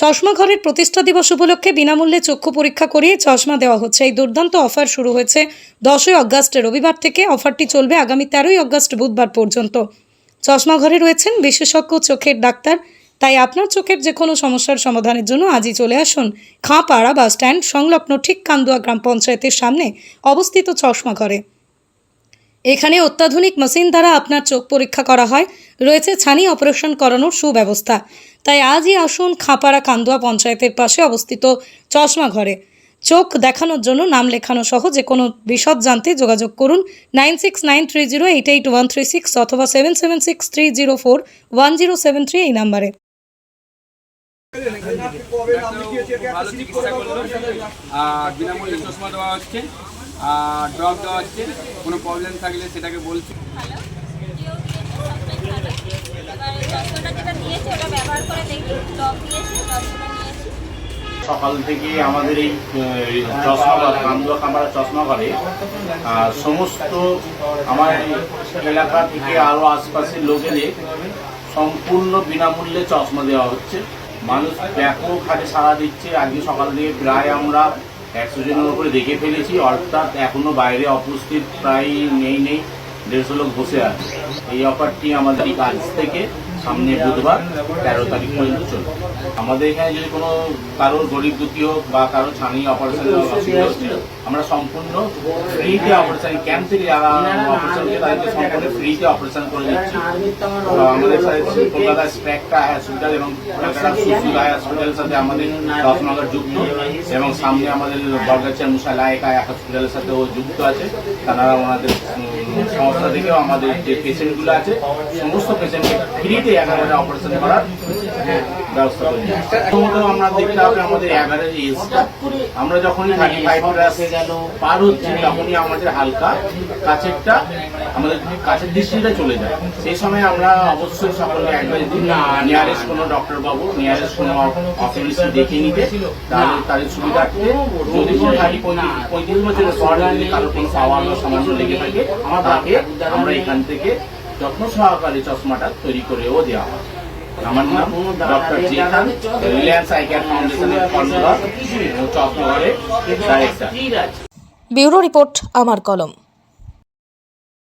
চশমা ঘরের প্রতিষ্ঠা দিবস উপলক্ষে বিনামূল্যে চক্ষু পরীক্ষা করিয়ে চশমা দেওয়া হচ্ছে। এই দুর্দান্ত অফার শুরু হয়েছে দশই অগস্ট রবিবার থেকে। অফারটি চলবে আগামী তেরোই অগস্ট বুধবার পর্যন্ত। চশমা ঘরে রয়েছেন বিশেষজ্ঞ চোখের ডাক্তার। তাই আপনার চোখের যে কোনো সমস্যার সমাধানের জন্য আজই চলে আসুন খাঁপাড়া বাস স্ট্যান্ড, সংলগ্ন ঠিক কান্দুয়া গ্রাম পঞ্চায়েতের সামনে অবস্থিত চশমা ঘরে। এখানে অত্যাধুনিক মেশিন দ্বারা আপনার চোখ পরীক্ষা করা হয়। রয়েছে ছানি অপারেশন করানোর সুব্যবস্থা। তাই আজই আসুন খাঁপাড়া কান্দুয়া পঞ্চায়েতের পাশে অবস্থিত চশমা ঘরে। চোখ দেখানোর জন্য নাম লেখানো সহ যে কোনো বিশদ জানতে যোগাযোগ করুন nine six nine three zero eight eight one three six অথবা seven seven six three zero four one zero seven three এই নাম্বারে। আর ড্রপ দেওয়া হচ্ছে কোনো প্রবলেম থাকলে সেটাকে বলছি। সকাল থেকে আমাদের এই আহ, চশমা ঘর কান্দুয়া কামারা চশমা ঘরে আহ, সমস্ত আমার এলাকা থেকে আরও আশপাশের লোকেদের সম্পূর্ণ বিনামূল্যে চশমা দেওয়া হচ্ছে। মানুষ ব্যাপক হারে সাড়া দিচ্ছে। আজকে সকাল থেকে প্রায় আমরা একশো জনের উপরে দেখে ফেলেছি অর্থাৎ এখনও বাইরে অপস্থিত প্রায় নেই নেই দেড়শো লোক বসে আছে। এই অফারটি আমাদের আজ থেকে সামনে বুধবার তেরো তারিখ পর্যন্ত চলবে। আমাদের এখানে যদি কোনো কারোর গরিব দুঃখী হোক বা কারও ছানি হচ্ছে, আমরা সম্পূর্ণ ফ্রিতে অপারেশন ক্যাম্প থেকে যারা অপারেশন তাদেরকে সম্পূর্ণ ফ্রিতে অপারেশন করে দিচ্ছি। আমাদের সাথে কলকাতা স্প্যাকটা হসপিটাল এবং কলকাতা হসপিটালের সাথে আমাদের রত্নগর যুক্ত এবং সামনে আমাদের বরগাছিয়া মুসালায়কা হসপিটালের সাথেও যুক্ত আছে। তারা ওনাদের সংস্থা থেকেও আমাদের যে পেশেন্টগুলো আছে, সমস্ত পেশেন্টকে ফ্রিতে একেবারে অপারেশন করার ব্যবস্থা করে আমরা দেখতে হবে আমাদের অ্যাভারেজ এজটা আমরা যখনই থার্টি ফাইভ প্লাসে গেল পার হচ্ছে তখনই আমাদের হালকা কাছেরটা আমাদের কাছের দৃষ্টিটা চলে যায়। সেই সময় আমরা অবশ্যই সকলকে অ্যাডভাইস দিই নিয়ারেস্ট কোনো ডক্টর বাবু নিয়ারেস্ট কোনো অফিস দেখে নিতে তাহলে তাদের সুবিধার্থে যদি কোনো থার্টি পঁয়ত্রিশ বছরের পর কারও কোনো পাওয়ার বা সামান্য লেগে থাকে তাকে আমরা এখান থেকে যত্ন সহকারে চশমাটা তৈরি করেও দেওয়া হয়। আমার নাম doctor G Khan Reliance eye care ফাউন্ডেশনের ডাইরেক্টর ব্যুরো রিপোর্ট, আমার কলম।